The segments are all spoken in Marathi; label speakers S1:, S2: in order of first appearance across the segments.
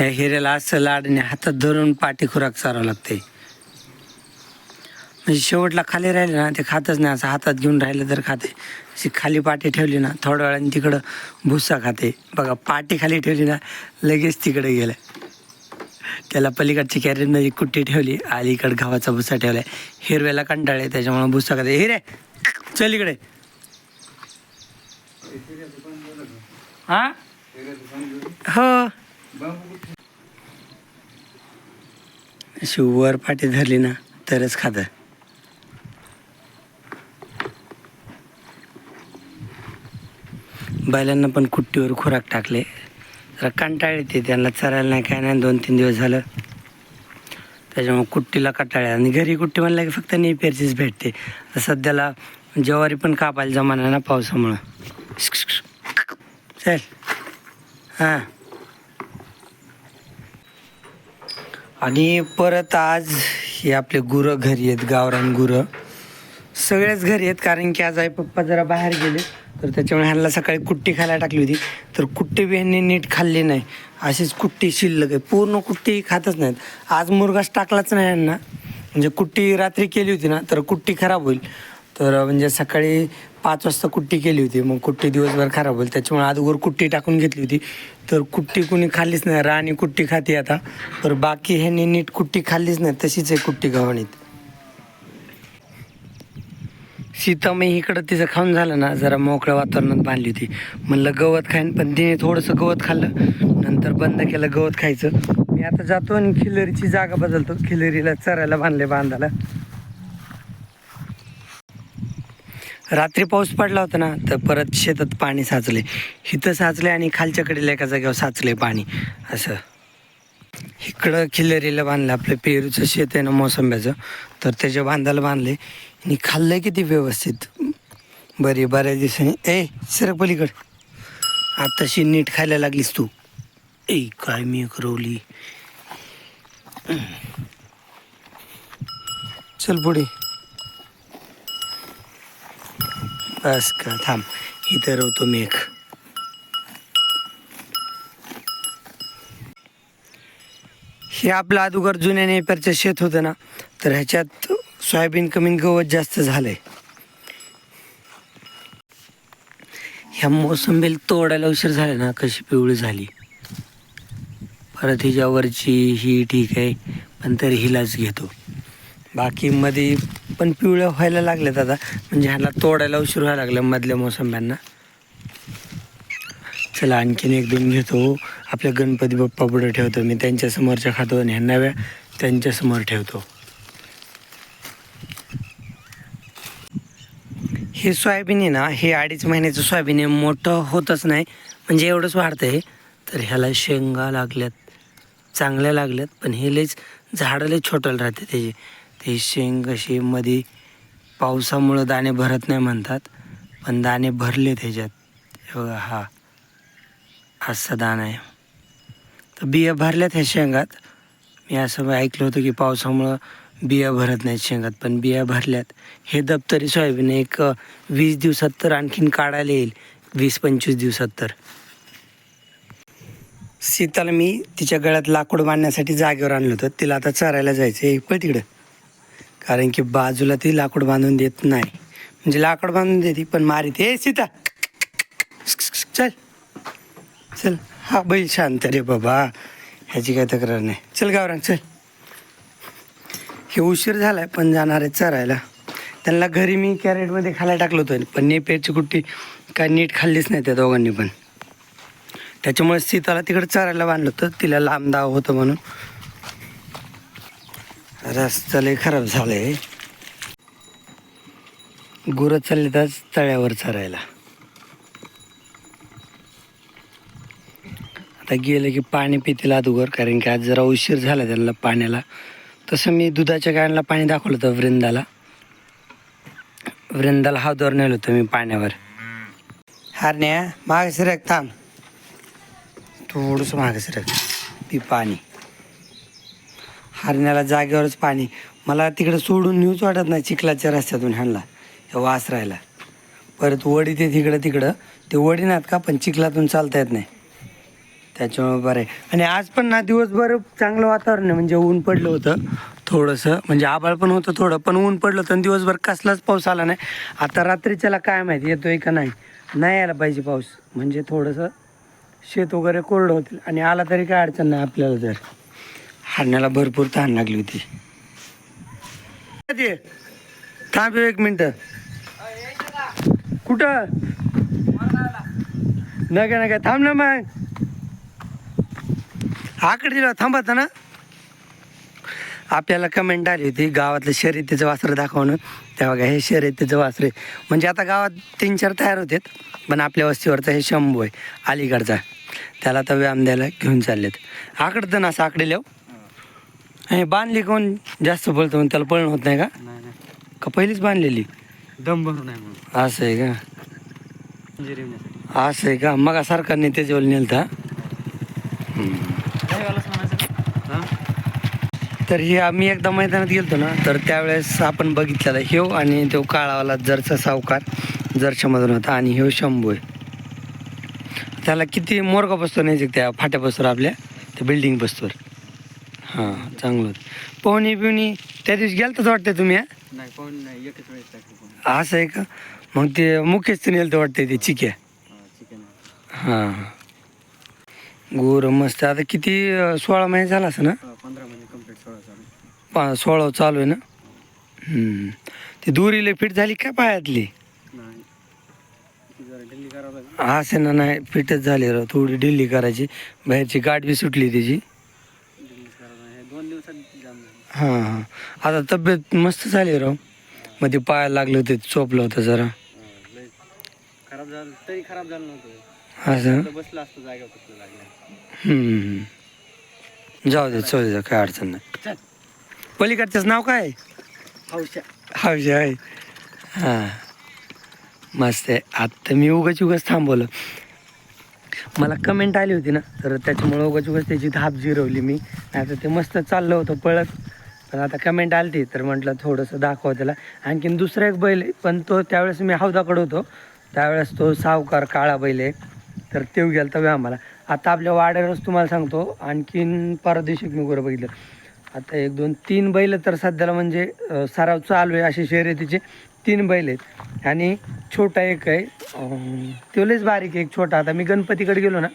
S1: हिऱ्याला असं लाडणे हातात धरून पाठी खुराक चारावं लागते. म्हणजे शेवटला खाली राहिले ना ते खातच नाही असं हातात घेऊन राहिलं तर खाते. अशी खाली पाठी ठेवली ना थोड्या वेळाने तिकडं भुस्सा खाते. बघा पाठी खाली ठेवली ना लगेच तिकडे गेलं. त्याला पलीकडची कॅरेटमध्ये कुट्टी ठेवली अलीकडे गव्हाचा भुसा ठेवला हिरव्याला कंटाळे त्याच्यामुळे भुसा खाते. हिरे चल इकडे. हा? हो. अशी वर पाठी धरली ना तरच खातं. बैलांना पण कुट्टीवर खुराक टाकले. जरा कंटाळ येते त्यांना चरायला नाही काय नाही दोन तीन दिवस झालं. त्याच्यामुळे कुट्टीला कटाळे आणि घरी कुट्टी म्हणलं की फक्त नेपेरचीच भेटते. सध्याला ज्वारी पण कापायला जमाना ना पावसामुळं. चल. हां. आणि परत आज हे आपले गुरं घरी आहेत गावरान गुरं. सगळेच घरी आहेत कारण की आज आई पप्पा जरा बाहेर गेले. तर त्याच्यामुळे ह्यांना सकाळी कुट्टी खायला टाकली होती. तर कुट्टी बी ह्यांनी नीट खाल्ली नाही. अशीच कुट्टी शिल्लक आहे. पूर्ण कुट्टी खातच नाहीत. आज मुरगास टाकलाच नाही यांना म्हणजे कुट्टी रात्री केली होती ना तर कुट्टी खराब होईल. तर म्हणजे सकाळी पाच वाजता कुट्टी केली होती. मग कुट्टी दिवसभर खराब होईल. त्याच्यामुळे अगोदर कुट्टी टाकून घेतली होती. तर कुट्टी कुणी खाल्लीच नाही. राणी कुट्टी खाते आता. तर बाकी ह्यांनी नीट कुट्टी खाल्लीच नाही. तशीच आहे कुट्टी गव्हाणीत. सीता मी इकडं तिचं खाऊन झालं ना. जरा मोकळ्या वातावरणात बांधली होती. म्हणलं गवत खाईन. पण तिने थोडंसं गवत खाल्लं. नंतर बंद केलं गवत खायचं. मी आता जातो आणि खिलरीची जागा बदलतो. खिलरीला चरायला बांधले. बांधायला रात्री पाऊस पडला होता ना तर परत शेतात पाणी साचले. इथं साचले आणि खालच्याकडे एका जागेवर साचले पाणी. असं. इकडं खिल्लरीला बांधलं आपलं पेरूचं शेत आहे ना मोसंब्याचं. तर त्याच्या बांधायला बांधले. आणि खाल्लं किती व्यवस्थित. बरे बऱ्याच दिवसांनी ए सर पलीकड. आत्ताशी नीट खायला लागलीस तू. ए काय मी करवली चल पुढे. बस का थांब. इथं रोवतो मी एक. हे आपलं अगोदर जुन्या नेपरचं शेत होतं ना तर ह्याच्यात सोयाबीन कमी गवत जास्त झालंय. ह्या मोसंबीला तोडायला उशीर झाला ना कशी पिवळी झाली. परत हिच्यावरची ही ठीक आहे पण तरी हिलाच घेतो. बाकी मध्ये पण पिवळ्या व्हायला लागल्यात आता म्हणजे ह्याला तोडायला उशीर व्हायला लागला मधल्या मोसंब्यांना. चला आणखीन एक दोन घेतो. आपल्या गणपती बाप्पा पुढे ठेवतो. मी त्यांच्या समोरच्या खातो आणि ह्या नव्या त्यांच्यासमोर ठेवतो. हे सोयाबीन आहे ना हे अडीच महिन्याचं सोयाबीन आहे. मोठं होतच नाही. म्हणजे एवढंच वाढतं आहे तर ह्याला शेंगा लागल्यात चांगल्या लागल्यात. पण हे लयच झाडं लय छोटं राहते त्याचे. ते शेंग अशी मध्ये पावसामुळं दाणे भरत नाही म्हणतात पण दाणे भरले त्याच्यात. बघा हा. असा दाणा आहे. तर बिया भरल्यात ह्या शेंगात. मी असं ऐकलं होतं की पावसामुळं बिया भरत नाहीत शेंगात पण बिया भरल्यात. हे दप्तरी सोयाबीन एक वीस दिवसात तर आणखीन काढायला येईल. वीस पंचवीस दिवसात तर. सीताला मी तिच्या गळ्यात लाकूड बांधण्यासाठी जागेवर आणलं होतं. तिला आता चरायला जायचं आहे पण तिकडं. कारण की बाजूला ती लाकूड बांधून देत नाही. म्हणजे लाकूड बांधून देते पण मारी ते सीता! चल. चल. हा बैल शांत रे बाबा. ह्याची काय तक्रार नाही. चल गावरान चल. हे उशीर झालाय पण जाणार आहे चरायला. त्यांना घरी मी कॅरेटमध्ये खायला टाकलं होतं पण नेपेरची कुट्टी काय नीट खाल्लीच नाही त्या दोघांनी पण. त्याच्यामुळे सीताला तिकडे चरायला बांधलं होतं तिला लांब दाव होतं म्हणून. रस्ता लय खराब झालंय. गुरं चालले तर तळ्यावर चरायला. आता गेलं की पाणी पितील अगोदर कारण की आज जरा उशीर झाला त्यांना पाण्याला. तसं मी दुधाच्या गायांना पाणी दाखवलं होतं वृंदाला. वृंदाला हातवर नेलं होतं मी पाण्यावर. हारण्या माग सिरक थांब थोडंसं माग सिरक पी पाणी. हरण्याला जागेवरच पाणी. मला तिकडे सोडून न्यूज वाटत नाही चिखलाच्या रस्त्यातून हाणला वास राहायला परत वडी ते तिकडं तिकडं ते वडी नाहीत का पण चिखलातून चालता येत नाही. त्याच्यामुळे बरं आहे. आणि आज पण ना दिवसभर चांगलं वातावरण आहे म्हणजे ऊन पडलं होतं थोडंसं म्हणजे आभाळ पण होतं थोडं पण ऊन पडलं होतं आणि दिवसभर कसलाच पाऊस आला नाही. आता रात्रीच्याला काय माहिती येतोय का नाही? नाही यायला पाहिजे पाऊस. म्हणजे थोडंसं शेत वगैरे कोरडं होतील आणि आला तरी काय अडचण नाही आपल्याला जर हारण्याला भरपूर तहान लागली होती. ते थांब एक मिनटं. कुठं? नका नका थांब ना मग. आकडे दिला थांबत ना. आपल्याला कमेंट आली होती गावातलं शर्यतीचं वासरं दाखवणं. तेव्हा काय हे शर्यतीचं वासरे. म्हणजे आता गावात तीन चार तयार होतेत पण आपल्या वस्तीवरचा हे शंभू आहे अलीकडचा. त्याला आता व्यायाम द्यायला घेऊन चाललेत. आकडतं ना असं आकडे लिहू. हे बांधली कोण? जास्त पळतो म्हणून त्याला पळणं होत नाही का?
S2: नाही नाही.
S1: का पहिलीच बांधलेली?
S2: दम भरून आहे म्हणून.
S1: असं आहे का?
S2: जिरवण्यासाठी
S1: असं आहे का? मग सरकारने त्याच्यावर नेलं तर
S2: म्हणायचं हां?
S1: तर हे आम्ही एकदा मैदानात गेलतो ना तर त्यावेळेस आपण बघितलेला ह्यो आणि तो काळावाला जरचा सावकार जरच्यामधून होता आणि ह्यो शंभू आहे. त्याला किती मोरगा बसतो नाही त्या फाट्या बसतो आपल्या? त्या बिल्डिंग बसतोर हां चांगलं. होतं पोहणी बिवणी त्या दिवशी गेलतच वाटतं तुम्ही हा?
S2: नाही पाहून नाही एकच वेळेस टाकली पण
S1: असं आहे का? मग ते मुख्यच नेलं तर वाटतं ते चिक्या.
S2: चिकन
S1: हां. गोर मस्त. आता किती अं, सोळा महिने झाला असं ना?
S2: पंधरा महिने सोळा चालू
S1: पा सोळा चालू आहे ना? हम्म. ती दुरीला फिट झाली का पायातली?
S2: नाही. ती जरा ढिल्ली करावं लागेल.
S1: असे ना नाही फिटच झाली राव. थोडी ढिल्ली करायची. बाहेरची गाठ बी सुटली त्याची
S2: ढिल्लीच करावं लागेल हे दोन दिवसात जाम झाली
S1: हां हां. आता तब्येत मस्त झाली राव. मध्ये पायाला लागलं होते चोपलं होतं जरा.
S2: लय खराब झालं तरी खराब झालं नव्हतं
S1: असं?
S2: बसलं असतं जागेवर फक्त लागलं
S1: हम्म. जाऊ दे जाऊ दे काय अडचण नाही.
S2: चल
S1: पलीकडच्याच नाव काय? आहे?
S2: हौशा.
S1: हौशी आहे हां. मस्त आहे. आत्ता मी उगाच उगाच थांबवलं. मला कमेंट आली होती ना तर त्याच्यामुळे उगाच उगाच त्याची धाप जिरवली मी. नाही तर ते मस्त चाललं होतं पळत. पण आता कमेंट आली तर म्हटलं थोडंसं दाखवा त्याला. आणखीन दुसरा एक बैल आहे पण तो त्यावेळेस मी हौदाकडे होतो. त्यावेळेस तो सावकार काळा बैल आहे. तर तेव गेला तर आम्हाला. आता आपल्या वाड्यावरच तुम्हाला सांगतो आणखीन परदेशी मी गोरं बघितलं. आता एक दोन तीन बैल तर सध्याला म्हणजे सराव चालू आहे अशी शर्यतीचे. तीन बैल आहेत. आणि छोटा एक आहे. अं, तो लयच बारीक आहे एक छोटा. आता मी गणपतीकडे गेलो ना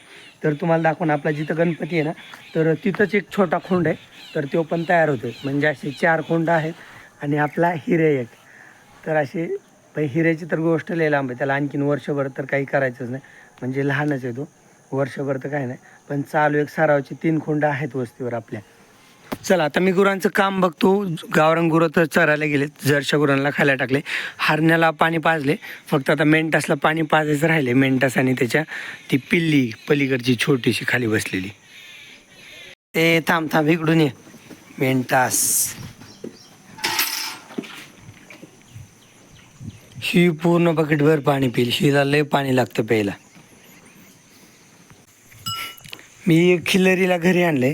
S1: तर तुम्हाला दाखवून आपला जिथं गणपती आहे ना तर तिथंच एक छोटा खोंड आहे. तर तो पण तयार होतो म्हणजे असे चार खोंड आहेत आणि आपला हिरे एक. तर असे हिऱ्याची तर गोष्ट लय लांब आहे. त्याला आणखीन वर्षभर तर काही करायचंच नाही. म्हणजे लहानच आहे तो. वर्षभर तर काही नाही. पण चालू एक सरावचे तीन खोंड आहेत वस्तीवर आपल्या. चला आता मी गुरांचं काम बघतो. गावरान गुरं तर चरायला गेले जरशा गुरांना खायला टाकले. हरण्याला पाणी पाजले. फक्त आता मेंटासला पाणी पाजायचं राहिले. मेंटास आणि त्याच्या ती पिल्ली पलीकडची छोटीशी खाली बसलेली. ते थांब थांब इकडून ये. मेंटास ही पूर्ण बकेटभर पाणी पिईल. हिला लय पाणी लागतं प्यायला. मी खिल्लरीला घरी आणलंय.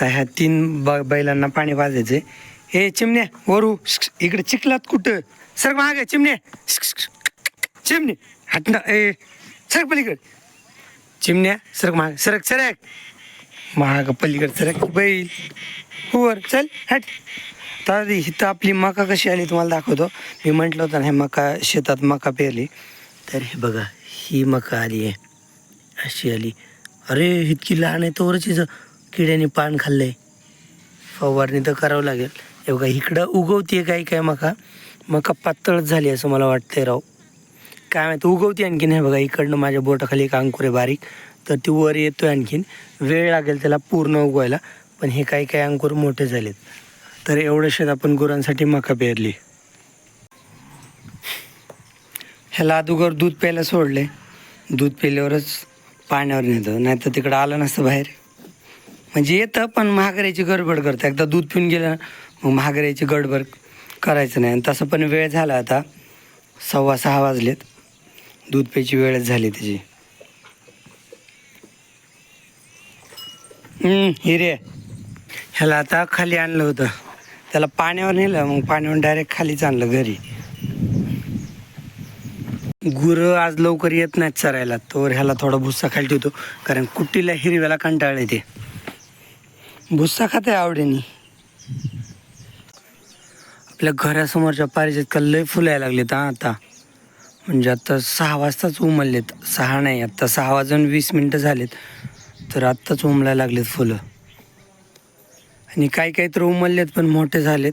S1: तर ह्या तीन ब बैलांना पाणी वाजायचे. हे चिमण्या वरू. इकडे चिखलात कुठं? सर मागे चिमण्या. चिमणे. हट ना ए सर पलीकडे. चिमण्या सरक महाग सरक सरक महाग पलीकडे सरक बैल. वर चल हट. तर इथं आपली मका कशी आली तुम्हाला दाखवतो. मी म्हटलं होतं ना हे मका शेतात मका पेरली. तर हे बघा ही मका आली आहे. अशी आली. अरे इतकी लहान आहे तोवरच हिचं. किड्याने पान खाल्लंय फवारणी तर करावं लागेल. हे बघा इकडं उगवते काय काय मका? मका पातळच झाली असं मला वाटतंय राव. काय माहिती उगवते आणखीन हे बघा इकडनं माझ्या बोटाखाली एक अंकुर आहे बारीक. तर ती वर येतो आहे आणखीन. वेळ लागेल त्याला पूर्ण उगवायला. पण हे काही काही अंकुर मोठे झालेत. तर एवढं शेत आपण गुरांसाठी मका पेरली. ह्याला अगोदर दूध प्यायला सोडले. दूध पिल्यावरच पाण्यावर नेतं. नाही तर तिकडं आलं नसतं बाहेर. म्हणजे येतं पण महागऱ्याची गडबड करतं. एकदा दूध पिऊन गेलं मग महागऱ्याची गडबड करायचं नाही. आणि तसं पण वेळ झाला आता. सव्वा सहा वाजलेत. दूध प्यायची वेळच झाली त्याची हिरे ह्याला आता खाली आणलं होतं. त्याला पाण्यावर नेलं मग पाण्यावर डायरेक्ट खालीच आणलं घरी. गुरं आज लवकर येत नाहीत चरायला. तर ह्याला थोडा भुस्सा खाली ठेवतो. कारण कुट्टीला हिरव्याला कंटाळ येते. भुस्सा खाते आवडीने. आपल्या घरासमोरच्या पारिजातका लय फुलं यायला लागलेत हा आता. म्हणजे आता सहा वाजताच उमललेत. सहा नाही आत्ता सहा वाजून वीस मिनटं झालेत. तर आत्ताच उमलायला लागलेत फुलं. आणि काही काही तर उमललेत पण मोठे झालेत.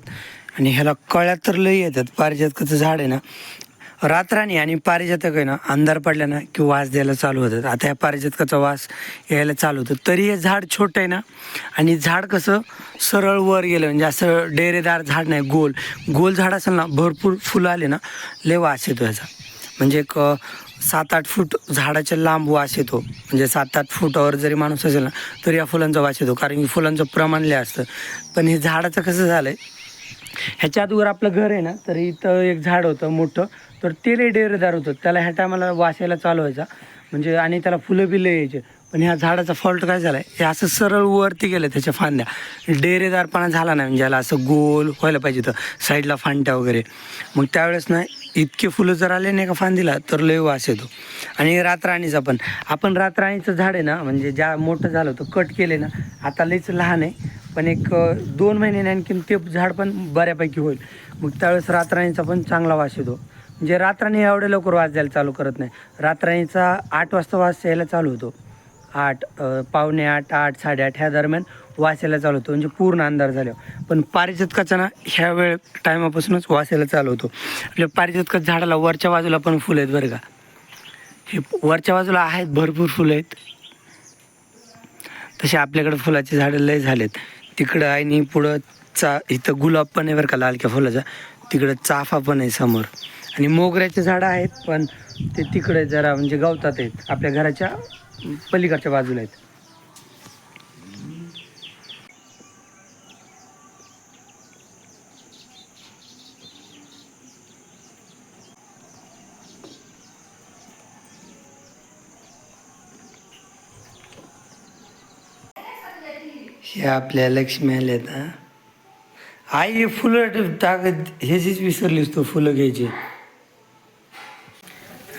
S1: आणि ह्याला कळ्या तर लई येतात. पारिजातकाचं झाड आहे ना रातराणी आणि पारिजातक आहे ना अंधार पडल्यानं ना की वास द्यायला चालू होतात. आता या पारिजातकाचा वास यायला चालू होतं. तरी हे झाड छोटं आहे ना आणि झाड कसं सरळ वर गेलं म्हणजे असं डेरेदार झाड नाही गोल. गोल झाड असेल ना भरपूर फुलं आले ना लय वास येतो ह्याचा म्हणजे एक सात आठ फूट झाडाच्या लांब वास येतो. म्हणजे सात आठ फुटावर जरी माणूस असेल ना तरी या फुलांचा वास येतो. कारण की फुलांचं प्रमाण लय असतं. पण हे झाडाचं कसं झालं आहे ह्याच्या अगोदर आपलं घर आहे ना तर इथं एक झाड होतं मोठं तर ते लय डेरेदार होतं. त्याला ह्या टायमाला वासायला चालू व्हायचा. म्हणजे आणि त्याला फुलं बिलं यायचे. पण ह्या झाडाचा फॉल्ट काय झाला आहे हे असं सरळ वरती गेलं त्याच्या फांद्या. डेरेदारपणा झाला नाही म्हणजे याला असं गोल व्हायला पाहिजे तर साईडला फांद्या वगैरे. मग त्यावेळेस ना इतके फुलं जर आले नाही का फांदीला तर लय वास येतो. आणि रातराणीचा पण. आपण रातराणीचं झाड आहे ना म्हणजे ज्या मोठं झालं होतं कट केले ना आता लईच लहान आहे. पण एक दोन महिन्याने आणखीन ते झाड पण बऱ्यापैकी होईल. मग त्यावेळेस रातराणीचा पण चांगला वास येतो. म्हणजे रातराणी एवढ्या लवकर वास द्यायला चालू करत नाही. रातराणीचा आठ वाजता वास यायला चालू होतो. आठ पावणे आठ आठ साडेआठ ह्या दरम्यान वास यायला चालू होतो. म्हणजे पूर्ण अंधार झाल्यावर पण पारिजातकाचा ना ह्या वेळ टायमापासूनच वास यायला चालू होतो. म्हणजे आपल्या पारिजातका झाडाला वरच्या बाजूला पण फुलं आहेत बरं का. हे वरच्या बाजूला आहेत भरपूर फुलं आहेत. तसे आपल्याकडे फुलाची झाडं लय झालेत. तिकडं आणि पुढं चा इथं गुलाब पण आहे बरं का लालक्या फुलाचा. तिकडं चाफा पण आहे समोर. आणि मोगऱ्याचे झाडं आहेत पण ते तिकडे जरा म्हणजे गवतात आहेत. आपल्या घराच्या पलीकडच्या बाजूला आहेत. हे आपल्या लक्ष्मी आल्या आता आई हे फुलं टाकत हेचीच विसरलीस तू फुलं घ्यायची.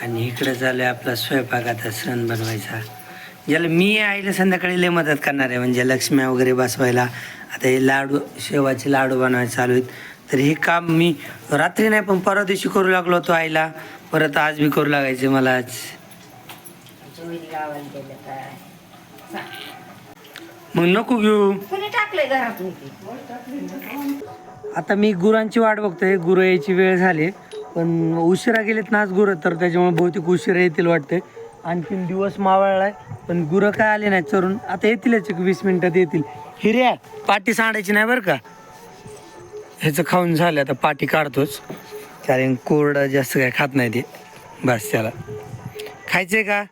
S1: आणि इकडे झालं आपला स्वयंपाक आता सण बनवायचा. ज्याला मी आईला संध्याकाळी लय मदत करणार आहे म्हणजे लक्ष्म्या वगैरे बसवायला. आता हे लाडू शेवाचे लाडू बनवायचे चालू आहेत. तर हे काम मी रात्री नाही पण परवा दिवशी करू लागलो होतो आईला. परत आज बी करू लागायचे मला आज. मग नको घेऊ.
S3: कुणी टाकलंय घरातून ते?
S1: आता मी गुरांची वाट बघतोय गुरं यायची वेळ झाली. पण उशिरा गेलेत ना आज गुरं तर त्याच्यामुळे बहुतेक उशिरा येतील वाटते आणखीन दिवस मावळलाय पण गुरं काय आले नाही चरून. आता येतीलच एक वीस मिनिटात येतील. हिर्या पाटी सांडायची नाही बरं का? ह्याचं खाऊन झालं आता पाटी काढतोच. कारण कोरडं जास्त काय खात नाही ते. बस त्याला खायचंय का?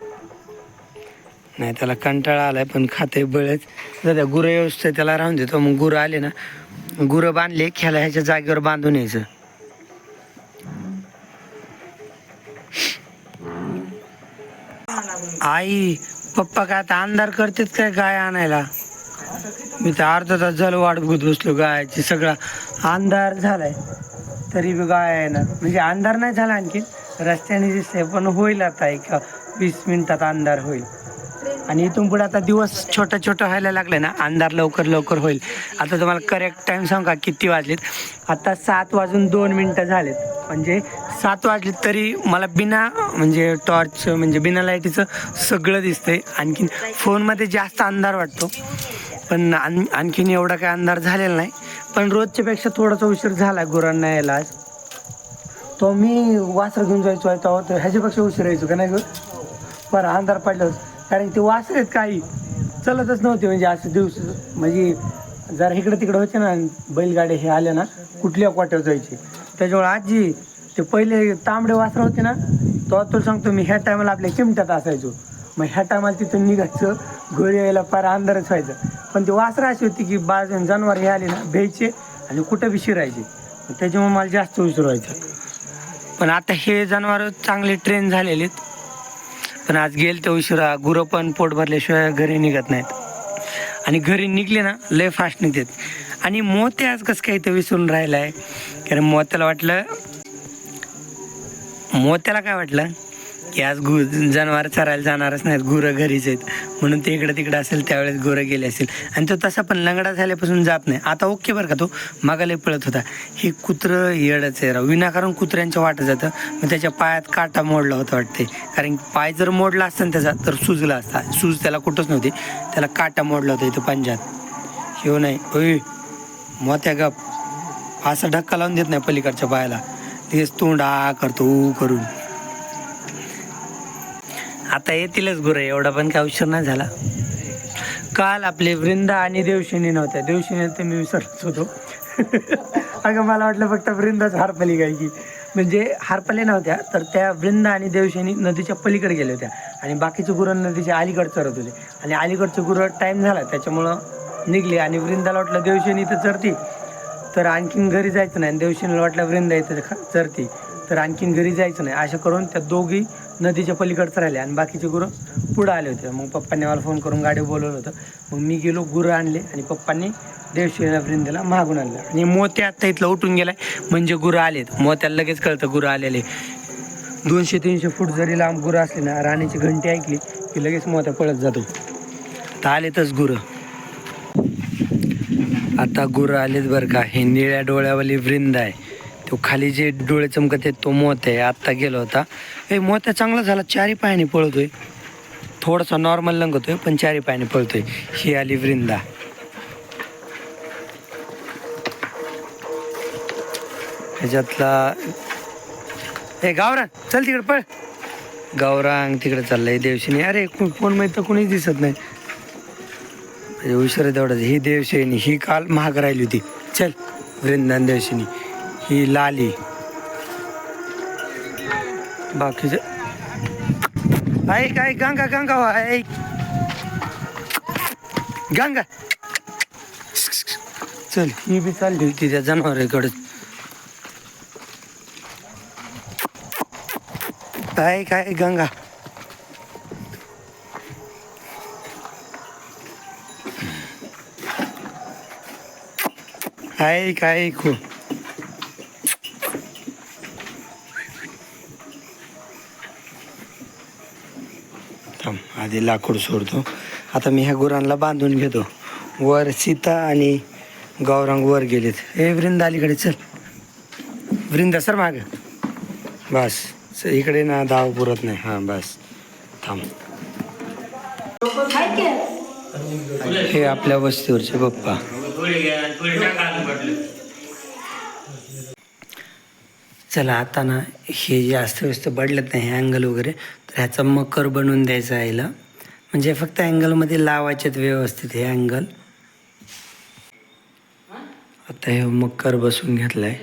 S1: नाही त्याला कंटाळा आलाय पण खाते बळच. दादा गुरं व्यवस्थित त्याला राहून देतो मग गुरं आले ना गुरं बांधले ख्याला ह्याच्या जागेवर बांधून यायचं. आई पप्पा काय आता अंधार करतेत काय गाय आणायला? मी तर अर्धा तास झालं वाट बघत बसलो गायची सगळा अंधार झालाय. तरी बी गाय येणार म्हणजे अंधार नाही झाला आणखी रस्त्याने दिसतंय पण होईल आता एक वीस मिनिटात अंधार होईल. आणि इथून पुढे आता दिवस छोटा छोटा व्हायला लागलं ना अंधार लवकर लवकर होईल. आता तुम्हाला करेक्ट टाईम सांगा किती वाजलेत? आता सात वाजून दोन मिनटं झालेत. म्हणजे सात वाजलेत तरी मला बिना म्हणजे टॉर्च म्हणजे बिना लाईटीचं सगळं दिसतंय. आणखीन फोनमध्ये जास्त अंधार वाटतो. पण आण आणखीन एवढा काय अंधार झालेला नाही. पण रोजच्या पेक्षा थोडासा उशीर झाला गुरांना यायला आज. तो मी वासर घेऊन जायचो आहे तो ह्याच्यापेक्षा उशीर यायचो का नाही ग? बरं अंधार पडलं कारण ते वासरेत काही. चलतच नव्हते म्हणजे असं दिवस म्हणजे जरा इकडं तिकडं होते ना बैलगाडी हे आले ना कुठल्या कोट्यावर जायचे. त्याच्यामुळे आजी ते पहिले तांबडे वासर होते ना तो तुला सांगतो मी ह्या टायमाला आपल्या चिमट्यात असायचो. मग ह्या टायमाला तिथून निघायचं घरी यायला फार अंधारच व्हायचं. पण ते वासरं अशी होती की बाज जनावर हे आले ना भ्यायचे आणि कुठं बी शिरायचे. त्याच्यामुळे मला जास्त उशीर व्हायचा. पण आता हे जनावर चांगले ट्रेन झालेले आहेत. पण आज गेल ते उशिरा. गुरं पण पोट भरल्याशिवाय घरी निघत नाहीत. आणि घरी निघले ना लय फास्ट निघतात. आणि मोते आज कसं काही ते विसरून राहिलं आहे कारण मोत्याला वाटलं मोत्याला काय वाटलं? की आज गु जनावर चरायला जाणारच नाहीत गुरं घरीच आहेत. म्हणून ते इकडं तिकडं असेल त्यावेळेस गुरं गेले असेल. आणि तो तसा पण लंगडा झाल्यापासून जात नाही. आता ओके बरं का तो मागाला पळत होता. हे कुत्रं येडच आहे राव. विनाकारण कुत्र्यांच्या वाटत जातं. मग त्याच्या पायात काटा मोडला होता वाटते. कारण की पाय जर मोडला असता ना त्याचा तर सुजला असता. सूज त्याला कुठंच नव्हती. त्याला काटा मोडला होता इथं पंजात. शिव हो नाही. ओय मोत्या गप. असा ढक्का लावून देत नाही पलीकडच्या पायाला. तेच तोंड आ करतो ऊ करून. आता येतीलच गुरं एवढा पण काय उशीर नाही झाला. काल आपले वृंदा आणि देवशिनी नव्हत्या देवशिनी तर मी विसरलोच होतो. अगं मला वाटलं फक्त वृंदाच हारपली गायची म्हणजे हारपले नव्हत्या तर त्या वृंदा आणि देवशिनी नदीच्या पलीकडे गेल्या होत्या. आणि बाकीचे गुरं नदीच्या अलीकडे चरत होते. आणि अलीकडचे गुरं टाईम झाला त्याच्यामुळं निघले. आणि वृंदाला वाटलं देवशिनी तर चरती. तर आणखीन घरी जायचं नाही. आणि देवशिनीला वाटलं वृंदा इथं चरती. तर आणखीन घरी जायचं नाही. असं करून त्या दोघी नदीच्या पलीकडचं राहिले आणि बाकीचे गुरं पुढं आले होते. मग पप्पांनी मला फोन करून गाडी बोलवलं होतं. मग मी गेलो गुरं आणले आणि पप्पांनी देवशिनीला वृंदेला मागून आणलं. आणि मोत्या आत्ता इथलं उठून गेलाय. म्हणजे गुरं आलेत. मोत्याला लगेच कळतं गुरं आलेले. दोनशे तीनशे फूट जरी लांब गुरं असले ना राणीची घंटी ऐकली की लगेच मोत्या पळत जातो. आता आलेतच गुरं. आता गुरं आलेत बरं का. हे निळ्या डोळ्यावाली वृंद आहे. तो खाली जे डोळे चमकत आहेत तो मोत आहे. आत्ता गेला होता. हे मोत्या चांगला झाला. चारी पायाने पळतोय. थोडासा नॉर्मल लंगतोय पण चारी पायाने पळतोय. ही आली वृंदा. ह्याच्यातला हे गावरान चल तिकडे पळ. गावरांग तिकडे चाललंय देवशिनी. अरे को- कोण माहीत कोणीच दिसत नाही. म्हणजे उशीर ही देवशिनी ही काल महाग राहिली होती. चल वृंदान देवशिनी. ही लाली. बाकीचे ऐक ऐक गंगा गंगा हो, ऐक. गंगा. चल ही बी चालली होती त्या जनावराकडे काय काय गंगा. ऐक काय खूप हो थांब आधी लाकूड सोडतो. आता मी ह्या गुरांना बांधून घेतो. वर सीता आणि गौरांग वर गेलेत. हे वृंदा अलीकडे चल. वृंदा सर माग. बस. सर इकडे ना दाव पुरत नाही. हां बस. थांब. हे आपल्या वस्तीवरचे पप्पा. चला आता ना हे जे व्यस्त बदलत नाही हे अँगल वगैरे तर ह्याचा मकर बनवून द्यायचा आहे हिला. म्हणजे फक्त अँगलमध्ये लावायचेत व्यवस्थित हे अँगल आता हे मकर बसून घेतलाय.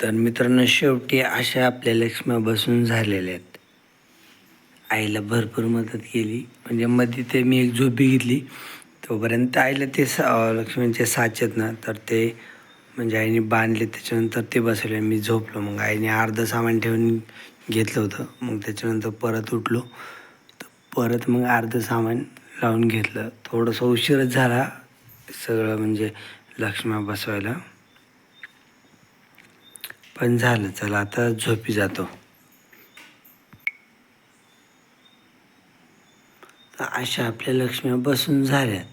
S1: तर मित्रांनो शेवटी अशा आपल्या लक्ष्म्या बसून झालेल्या आहेत. आईला भरपूर मदत केली. म्हणजे मध्ये ते मी एक झोपी घेतली. तोपर्यंत आईला ते सा लक्ष्मीचे साचेत ना तर ते म्हणजे आईने बांधले त्याच्यानंतर ते बसवले. मी झोपलो. मग आईने अर्धं सामान ठेवून घेतलं होतं. मग त्याच्यानंतर परत उठलो. तर परत मग अर्धं सामान लावून घेतलं. थोडंसं उशीरच झाला सगळं म्हणजे लक्ष्मी बसवायला. पण झालं. चला आता झोपी जातो. अशा आपल्या लक्ष्म्या बसून झाल्यात